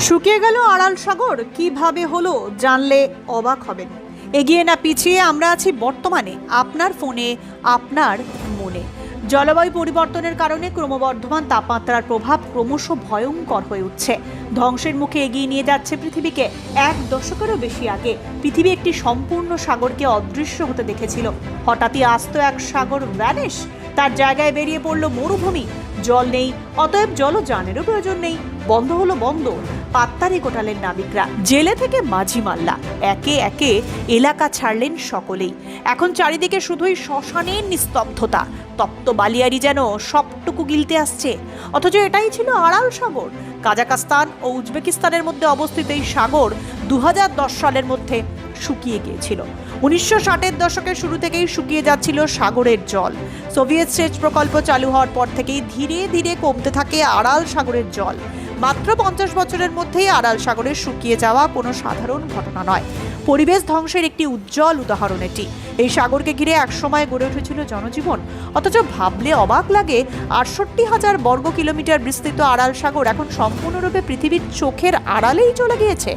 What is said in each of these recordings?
শুকিয়ে গেল আড়াল সাগর। কীভাবে হলো জানলে অবাক হবেন। এগিয়ে না পিছিয়ে আমরা আছি বর্তমানে আপনার ফোনে, আপনার মনে। জলবায়ু পরিবর্তনের কারণে ক্রমবর্ধমান তাপমাত্রার প্রভাব ক্রমশ ভয়ঙ্কর হয়ে উঠছে। ধ্বংসের মুখে এগিয়ে নিয়ে যাচ্ছে পৃথিবীকে এক দশকেরও বেশি আগে। পৃথিবী একটি সম্পূর্ণ সাগরকে অদৃশ্য হতে দেখেছিল। হঠাৎই আস্ত এক সাগর ভ্যানিশ। তার জায়গায় বেরিয়ে পড়ল মরুভূমি। জল নেই, অতএব জলযানেরও প্রয়োজন নেই। বন্ধ হলো বন্ধ পাত্তারি কোটালেন নাবিকরা। জেলে থেকে মাঝি মাল্লা। একে একে এলাকা ছাড়লেন সকলেই। এখন চারিদিকে শুধুই শ্মশানের নিস্তব্ধতা। তপ্ত বালিয়ারি যেন সবটুকু গিলতে আসছে। অথচ এটাই ছিল আড়াল সাগর। কাজাকাস্তান ও উজবেকিস্তানের মধ্যে অবস্থিত এই সাগর দু হাজার দশ সালের মধ্যে শুকিয়ে গিয়েছিল। উনিশশো ষাটের দশকের শুরু থেকেই শুকিয়ে যাচ্ছিল সাগরের জল। সোভিয়েত সেচ প্রকল্প চালু হওয়ার পর থেকেই ধীরে ধীরে কমতে থাকে আড়াল সাগরের জল। মাত্র পঞ্চাশ বছরের মধ্যেই আড়াল সাগরে শুকিয়ে যাওয়া কোনো সাধারণ ঘটনা নয়। পরিবেশ ধ্বংসের একটি উজ্জ্বল উদাহরণ এটি। এই সাগরকে ঘিরে একসময় গড়ে উঠেছিল জনজীবন। অথচ ভাবলে অবাক লাগে, আটষট্টি হাজার বর্গ কিলোমিটার বিস্তৃত আড়াল সাগর এখন সম্পূর্ণরূপে পৃথিবীর চোখের আড়ালেই চলে গিয়েছে।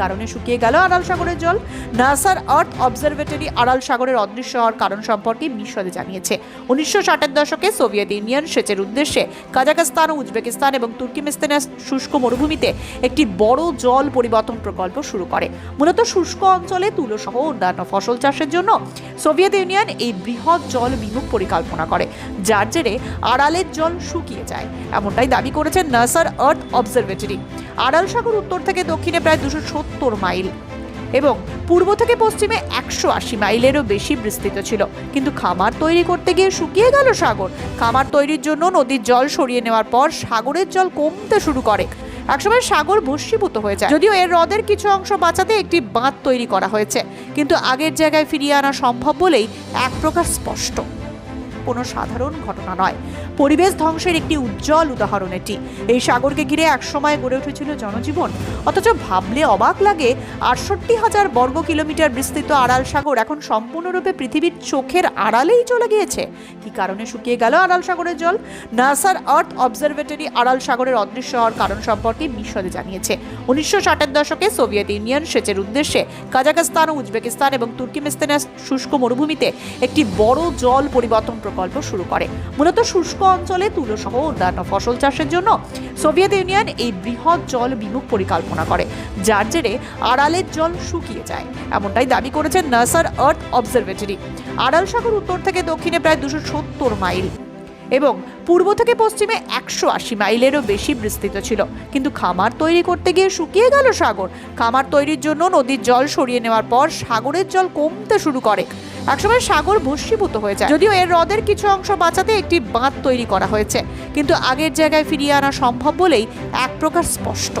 কারণে শুকিয়ে গেল আড়াল সাগরের জল। নাসার আর্থ অবজারভেটরি আড়াল সাগরের অদৃশ্য হওয়ার কারণ সম্পর্কে বিশদে জানিয়েছে। উনিশশো ষাটের দশকে সোভিয়েত ইউনিয়ন সেচের উদ্দেশ্যে কাজাকস্তান ও উজবেকিস্তান এবং তুর্কিমিস্তানের শুষ্ক মরুভূমিতে একটি বড় জল পরিবর্তন প্রকল্প শুরু করে। মূলত শুষ্ক অঞ্চলে তুলো সহ অন্যান্য ফসল চাষের জন্য সোভিয়েত ইউনিয়ন এই বৃহৎ জল বিমুখ পরিকল্পনা করে, যার জেরে আড়ালের জল শুকিয়ে যায়। এমনটাই দাবি করেছে নাসার আর্থ অবজারভেটরি। আড়াল সাগর উত্তর থেকে দক্ষিণে প্রায় দুশো সত্তর মাইল। এবং পূর্ব থেকে পশ্চিমে একশো আশি মাইলেরও বেশি বিস্তৃত ছিল। কিন্তু খামার তৈরি করতে গিয়ে শুকিয়ে গেল সাগর। খামার তৈরির জন্য নদীর জল সরিয়ে নেওয়ার পর সাগরের জল কমতে শুরু করে। একসময় সাগর ভস্মীভূত হয়ে যায়। যদিও এর হ্রদের কিছু অংশ বাঁচাতে একটি বাঁধ তৈরি করা হয়েছে। কিন্তু আগের জায়গায় ফিরিয়ে আনা সম্ভব বলেই এক প্রকার স্পষ্ট। কোনো সাধারণ ঘটনা নয়। পরিবেশ ধ্বংসের একটি উজ্জ্বল উদাহরণ এটি। এই সাগরকে ঘিরে একসময় গড়ে উঠেছিল জনজীবন। অথচ ভাবলে অবাক লাগে, আটষট্টি হাজার বর্গ কিলোমিটার বিস্তৃত আড়াল সাগর এখন সম্পূর্ণরূপে পৃথিবীর চোখের আড়ালেই চলে গিয়েছে। কি কারণে শুকিয়ে গেল আড়াল সাগরের জল? নাসার আর্থ অবজারভেটরি আড়াল সাগরের অদৃশ্য হওয়ার কারণ সম্পর্কে বিশদে জানিয়েছে। উনিশশো ষাটের দশকে সোভিয়েত ইউনিয়ন সেচের উদ্দেশ্যে কাজাকস্তান ও উজবেকিস্তান এবং তুর্কিমিস্তানের শুষ্ক মরুভূমিতে একটি বড় জল পরিবর্তন প্রকল্প শুরু করে। মূলত শুষ্ক অঞ্চলে তুলো সহ অন্যান্য ফসল চাষের জন্য সোভিয়েত ইউনিয়ন এই বৃহৎ জল বিমুখ পরিকল্পনা করে, যার জেরে আড়ালের জল শুকিয়ে যায়। এমনটাই দাবি করেছে নাসার আর্থ অবজারভেটরি। আড়াল সাগর উত্তর থেকে দক্ষিণে প্রায় দুশো সত্তর মাইল এবং পূর্ব থেকে পশ্চিমে একশো আশি মাইলেরও বেশি বিস্তৃত ছিল। কিন্তু খামার তৈরি করতে গিয়ে শুকিয়ে গেল সাগর। খামার তৈরির জন্য নদীর জল সরিয়ে নেওয়ার পর সাগরের জল কমতে শুরু করে। একসময় সাগর ভস্মীভূত হয়ে যায়। যদিও এর হ্রদের কিছু অংশ বাঁচাতে একটি বাঁধ তৈরি করা হয়েছে। কিন্তু আগের জায়গায় ফিরিয়ে আনা সম্ভব বলেই এক প্রকার স্পষ্ট।